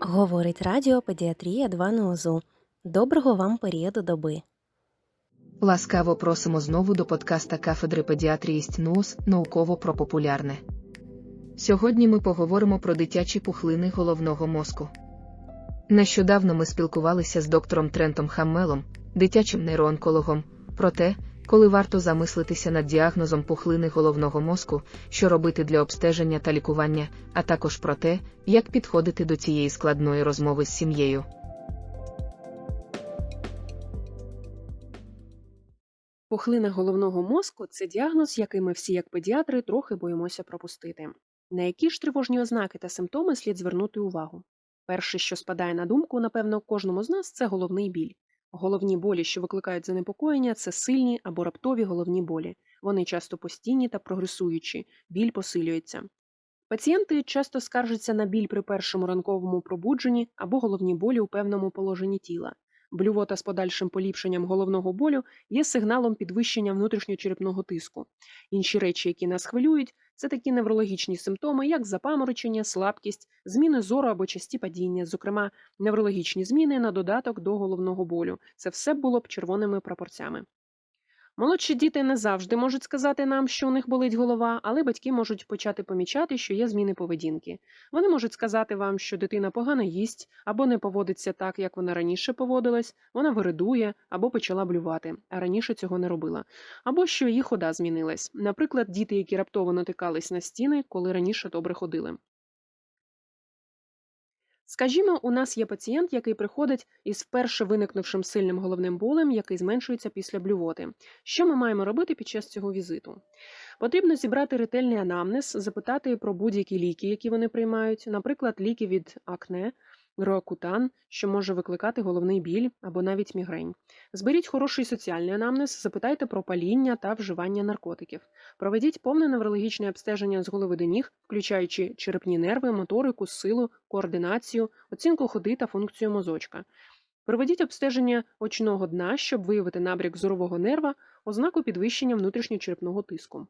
Говорить радіо Педіатрія 2 на УЗУ. Доброго вам періоду доби. Ласкаво просимо знову до подкаста кафедри педіатрії СТНУС науково про популярне. Сьогодні ми поговоримо про дитячі пухлини головного мозку. Нещодавно ми спілкувалися з доктором Трентом Хаммелом, дитячим нейроонкологом, про те, коли варто замислитися над діагнозом пухлини головного мозку, що робити для обстеження та лікування, а також про те, як підходити до цієї складної розмови з сім'єю. Пухлина головного мозку це діагноз, який ми всі, як педіатри, трохи боїмося пропустити. На які ж тривожні ознаки та симптоми слід звернути увагу? Перше, що спадає на думку, напевно, кожному з нас, це головний біль. Головні болі, що викликають занепокоєння, це сильні або раптові головні болі. Вони часто постійні та прогресуючі, біль посилюється. Пацієнти часто скаржаться на біль при першому ранковому пробудженні або головні болі у певному положенні тіла. Блювота з подальшим поліпшенням головного болю є сигналом підвищення внутрішньочерепного тиску. Інші речі, які нас хвилюють, це такі неврологічні симптоми, як запаморочення, слабкість, зміни зору або часті падіння, зокрема, неврологічні зміни на додаток до головного болю. Це все було б червоними прапорцями. Молодші діти не завжди можуть сказати нам, що у них болить голова, але батьки можуть почати помічати, що є зміни поведінки. Вони можуть сказати вам, що дитина погано їсть або не поводиться так, як вона раніше поводилась, вона виридує або почала блювати, а раніше цього не робила. Або що її хода змінилась. Наприклад, діти, які раптово натикались на стіни, коли раніше добре ходили. Скажімо, у нас є пацієнт, який приходить із вперше виникнувшим сильним головним болем, який зменшується після блювоти. Що ми маємо робити під час цього візиту? Потрібно зібрати ретельний анамнез, запитати про будь-які ліки, які вони приймають, наприклад, ліки від акне, роакутан, що може викликати головний біль або навіть мігрень. Зберіть хороший соціальний анамнез, запитайте про паління та вживання наркотиків. Проведіть повне неврологічне обстеження з голови до ніг, включаючи черепні нерви, моторику, силу, координацію, оцінку ходи та функцію мозочка. Проведіть обстеження очного дна, щоб виявити набряк зорового нерва, ознаку підвищення внутрішньочерепного тиску.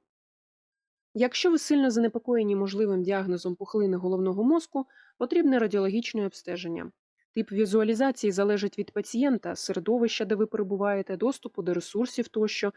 Якщо ви сильно занепокоєні можливим діагнозом пухлини головного мозку, потрібне радіологічне обстеження. Тип візуалізації залежить від пацієнта, середовища, де ви перебуваєте, доступу до ресурсів тощо,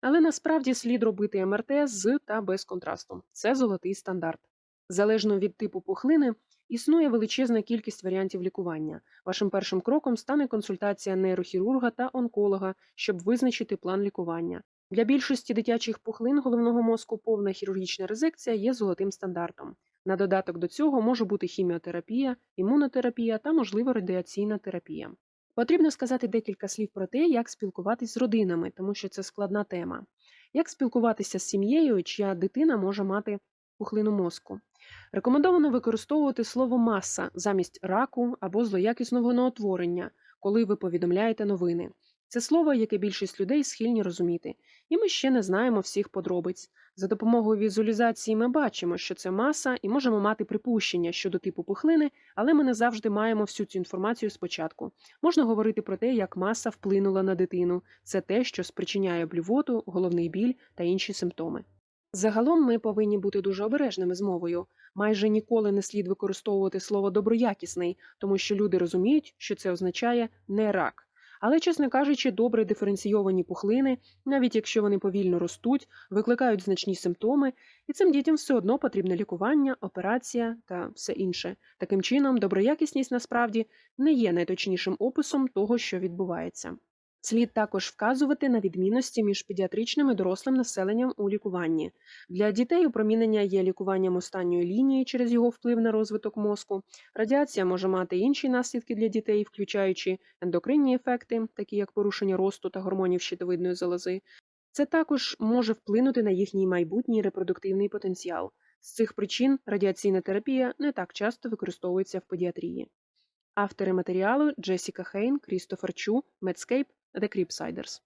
але насправді слід робити МРТ з та без контрасту. Це золотий стандарт. Залежно від типу пухлини, існує величезна кількість варіантів лікування. Вашим першим кроком стане консультація нейрохірурга та онколога, щоб визначити план лікування. Для більшості дитячих пухлин головного мозку повна хірургічна резекція є золотим стандартом. На додаток до цього може бути хіміотерапія, імунотерапія та, можливо, радіаційна терапія. Потрібно сказати декілька слів про те, як спілкуватись з родинами, тому що це складна тема. Як спілкуватися з сім'єю, чия дитина може мати пухлину мозку? Рекомендовано використовувати слово маса замість раку або злоякісного новотворення, коли ви повідомляєте новини. Це слово, яке більшість людей схильні розуміти, і ми ще не знаємо всіх подробиць. За допомогою візуалізації ми бачимо, що це маса, і можемо мати припущення щодо типу пухлини, але ми не завжди маємо всю цю інформацію спочатку. Можна говорити про те, як маса вплинула на дитину. Це те, що спричиняє блювоту, головний біль та інші симптоми. Загалом ми повинні бути дуже обережними з мовою. Майже ніколи не слід використовувати слово доброякісний, тому що люди розуміють, що це означає не рак. Але, чесно кажучи, добре диференційовані пухлини, навіть якщо вони повільно ростуть, викликають значні симптоми, і цим дітям все одно потрібне лікування, операція та все інше. Таким чином, доброякісність насправді не є найточнішим описом того, що відбувається. Слід також вказувати на відмінності між педіатричним і дорослим населенням у лікуванні. Для дітей опромінення є лікуванням останньої лінії через його вплив на розвиток мозку. Радіація може мати інші наслідки для дітей, включаючи ендокринні ефекти, такі як порушення росту та гормонів щитовидної залози. Це також може вплинути на їхній майбутній репродуктивний потенціал. З цих причин радіаційна терапія не так часто використовується в педіатрії. Автори матеріалу Джесіка Хейн, Крістофер Чу, Medscape, The Creepsiders.